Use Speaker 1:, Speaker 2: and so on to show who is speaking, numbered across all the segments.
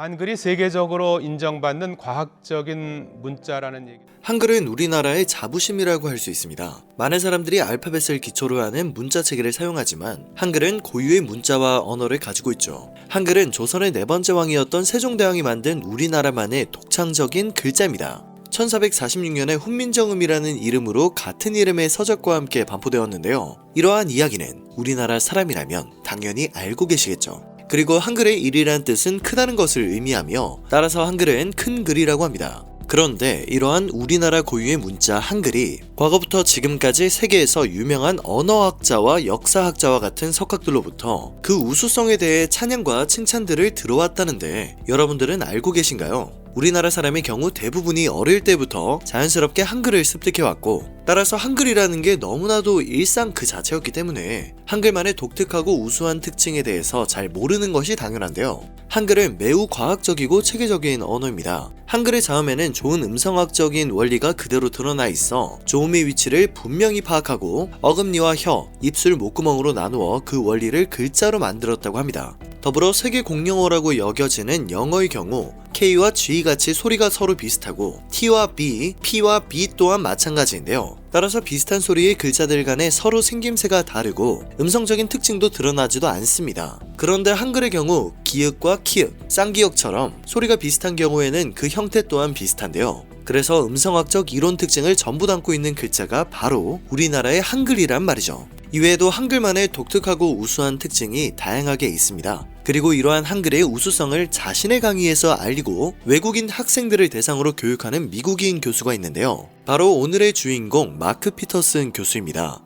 Speaker 1: 한글이 세계적으로 인정받는 과학적인 문자라는 얘기.
Speaker 2: 한글은 우리나라의 자부심이라고 할 수 있습니다. 많은 사람들이 알파벳을 기초로 하는 문자 체계를 사용하지만 한글은 고유의 문자와 언어를 가지고 있죠. 한글은 조선의 네 번째 왕이었던 세종대왕이 만든 우리나라만의 독창적인 글자입니다. 1446년에 훈민정음이라는 이름으로 같은 이름의 서적과 함께 반포되었는데요. 이러한 이야기는 우리나라 사람이라면 당연히 알고 계시겠죠. 그리고 한글의 일이란 뜻은 크다는 것을 의미하며 따라서 한글은 큰 글이라고 합니다. 그런데 이러한 우리나라 고유의 문자 한글이 과거부터 지금까지 세계에서 유명한 언어학자와 역사학자와 같은 석학들로부터 그 우수성에 대해 찬양과 칭찬들을 들어왔다는데 여러분들은 알고 계신가요? 우리나라 사람의 경우 대부분이 어릴 때부터 자연스럽게 한글을 습득해왔고 따라서 한글이라는 게 너무나도 일상 그 자체였기 때문에 한글만의 독특하고 우수한 특징에 대해서 잘 모르는 것이 당연한데요. 한글은 매우 과학적이고 체계적인 언어입니다. 한글의 자음에는 좋은 음성학적인 원리가 그대로 드러나 있어 조음의 위치를 분명히 파악하고 어금니와 혀, 입술 목구멍으로 나누어 그 원리를 글자로 만들었다고 합니다. 더불어 세계 공용어라고 여겨지는 영어의 경우 K와 G 같이 소리가 서로 비슷하고 T와 B, P와 B 또한 마찬가지인데요. 따라서 비슷한 소리의 글자들 간에 서로 생김새가 다르고 음성적인 특징도 드러나지도 않습니다. 그런데 한글의 경우 기역과 키읔, 쌍기역처럼 소리가 비슷한 경우에는 그 형태 또한 비슷한데요. 그래서 음성학적 이론 특징을 전부 담고 있는 글자가 바로 우리나라의 한글이란 말이죠. 이외에도 한글만의 독특하고 우수한 특징이 다양하게 있습니다. 그리고 이러한 한글의 우수성을 자신의 강의에서 알리고 외국인 학생들을 대상으로 교육하는 미국인 교수가 있는데요. 바로 오늘의 주인공 마크 피터슨 교수입니다.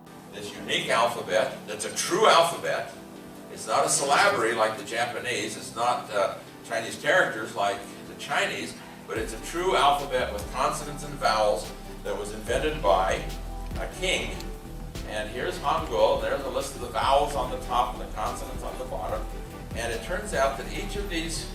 Speaker 3: It's not a syllabary like the Japanese, it's not uh, Chinese characters like the Chinese, but it's a true alphabet with consonants and vowels that was invented by a king. And here's Hangul, there's a list of the vowels on the top and the consonants on the bottom. And it turns out that each of these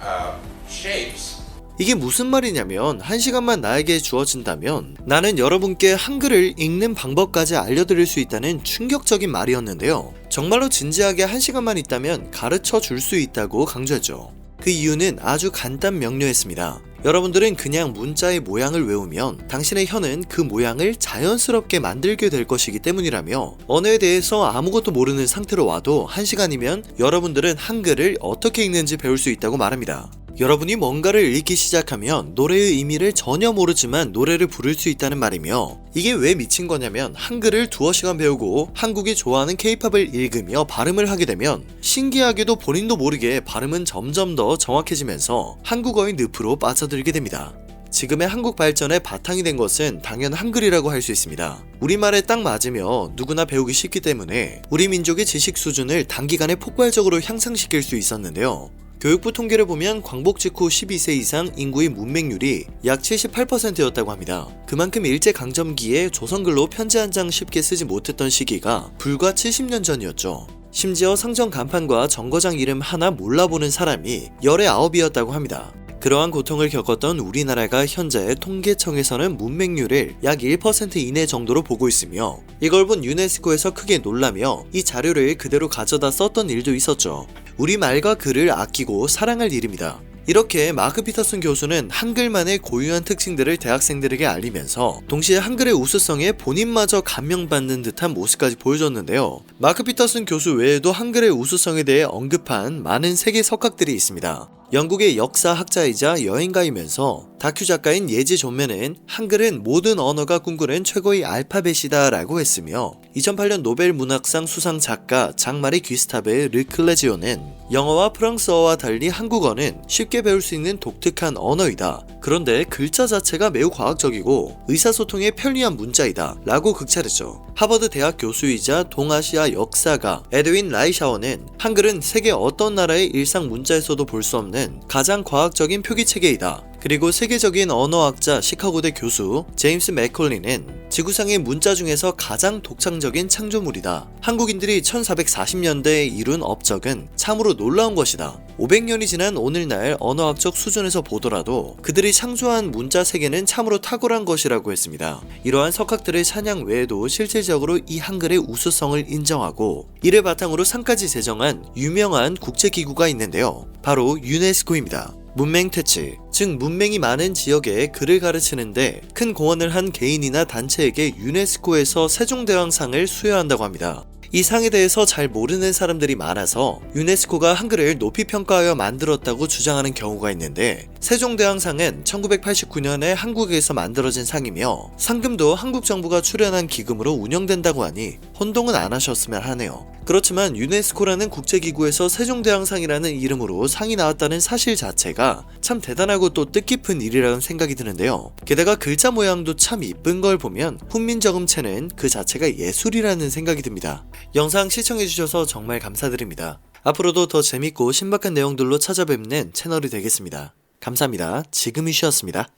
Speaker 3: uh, shapes
Speaker 2: 이게 무슨 말이냐면 한 시간만 나에게 주어진다면 나는 여러분께 한글을 읽는 방법까지 알려드릴 수 있다는 충격적인 말이었는데요. 정말로 진지하게 한 시간만 있다면 가르쳐 줄 수 있다고 강조했죠. 그 이유는 아주 간단 명료했습니다. 여러분들은 그냥 문자의 모양을 외우면 당신의 혀는 그 모양을 자연스럽게 만들게 될 것이기 때문이라며 언어에 대해서 아무것도 모르는 상태로 와도 한 시간이면 여러분들은 한글을 어떻게 읽는지 배울 수 있다고 말합니다. 여러분이 뭔가를 읽기 시작하면 노래의 의미를 전혀 모르지만 노래를 부를 수 있다는 말이며 이게 왜 미친 거냐면 한글을 두어 시간 배우고 한국이 좋아하는 케이팝을 읽으며 발음을 하게 되면 신기하게도 본인도 모르게 발음은 점점 더 정확해지면서 한국어의 늪으로 빠져들게 됩니다. 지금의 한국 발전의 바탕이 된 것은 당연 한글이라고 할 수 있습니다. 우리말에 딱 맞으며 누구나 배우기 쉽기 때문에 우리 민족의 지식 수준을 단기간에 폭발적으로 향상시킬 수 있었는데요. 교육부 통계를 보면 광복 직후 12세 이상 인구의 문맹률이 약 78%였다고 합니다. 그만큼 일제강점기에 조선글로 편지 한 장 쉽게 쓰지 못했던 시기가 불과 70년 전이었죠. 심지어 상점 간판과 정거장 이름 하나 몰라보는 사람이 열의 아홉이었다고 합니다. 그러한 고통을 겪었던 우리나라가 현재 통계청에서는 문맹률을 약 1% 이내 정도로 보고 있으며 이걸 본 유네스코에서 크게 놀라며 이 자료를 그대로 가져다 썼던 일도 있었죠. 우리말과 글을 아끼고 사랑할 일입니다. 이렇게 마크 피터슨 교수는 한글만의 고유한 특징들을 대학생들에게 알리면서 동시에 한글의 우수성에 본인마저 감명받는 듯한 모습까지 보여줬는데요. 마크 피터슨 교수 외에도 한글의 우수성에 대해 언급한 많은 세계 석학들이 있습니다. 영국의 역사학자이자 여행가이면서 다큐 작가인 예지 존매는 한글은 모든 언어가 꿈꾸는 최고의 알파벳이다 라고 했으며 2008년 노벨 문학상 수상 작가 장마리 귀스타베 르클레지오는 영어와 프랑스어와 달리 한국어는 쉽게 배울 수 있는 독특한 언어이다. 그런데 글자 자체가 매우 과학적이고 의사소통에 편리한 문자이다 라고 극찬했죠. 하버드 대학 교수이자 동아시아 역사가 에드윈 라이샤워는 한글은 세계 어떤 나라의 일상 문자에서도 볼 수 없는 가장 과학적인 표기 체계이다. 그리고 세계적인 언어학자 시카고대 교수 제임스 맥컬리는 지구상의 문자 중에서 가장 독창적인 창조물이다. 한국인들이 1440년대에 이룬 업적은 참으로 놀라운 것이다. 500년이 지난 오늘날 언어학적 수준에서 보더라도 그들이 창조한 문자 세계는 참으로 탁월한 것이라고 했습니다. 이러한 석학들의 찬양 외에도 실질적으로 이 한글의 우수성을 인정하고 이를 바탕으로 상까지 제정한 유명한 국제기구가 있는데요. 바로 유네스코입니다. 문맹태치, 즉 문맹이 많은 지역에 글을 가르치는데 큰 공헌을 한 개인이나 단체에게 유네스코에서 세종대왕상을 수여한다고 합니다. 이 상에 대해서 잘 모르는 사람들이 많아서 유네스코가 한글을 높이 평가하여 만들었다고 주장하는 경우가 있는데 세종대왕상은 1989년에 한국에서 만들어진 상이며 상금도 한국 정부가 출연한 기금으로 운영된다고 하니 혼동은 안 하셨으면 하네요. 그렇지만 유네스코라는 국제기구에서 세종대왕상이라는 이름으로 상이 나왔다는 사실 자체가 참 대단하고 또 뜻깊은 일이라는 생각이 드는데요. 게다가 글자 모양도 참 이쁜 걸 보면 훈민정음체는 그 자체가 예술이라는 생각이 듭니다. 영상 시청해주셔서 정말 감사드립니다. 앞으로도 더 재밌고 신박한 내용들로 찾아뵙는 채널이 되겠습니다. 감사합니다. 지금이 쉬었습니다.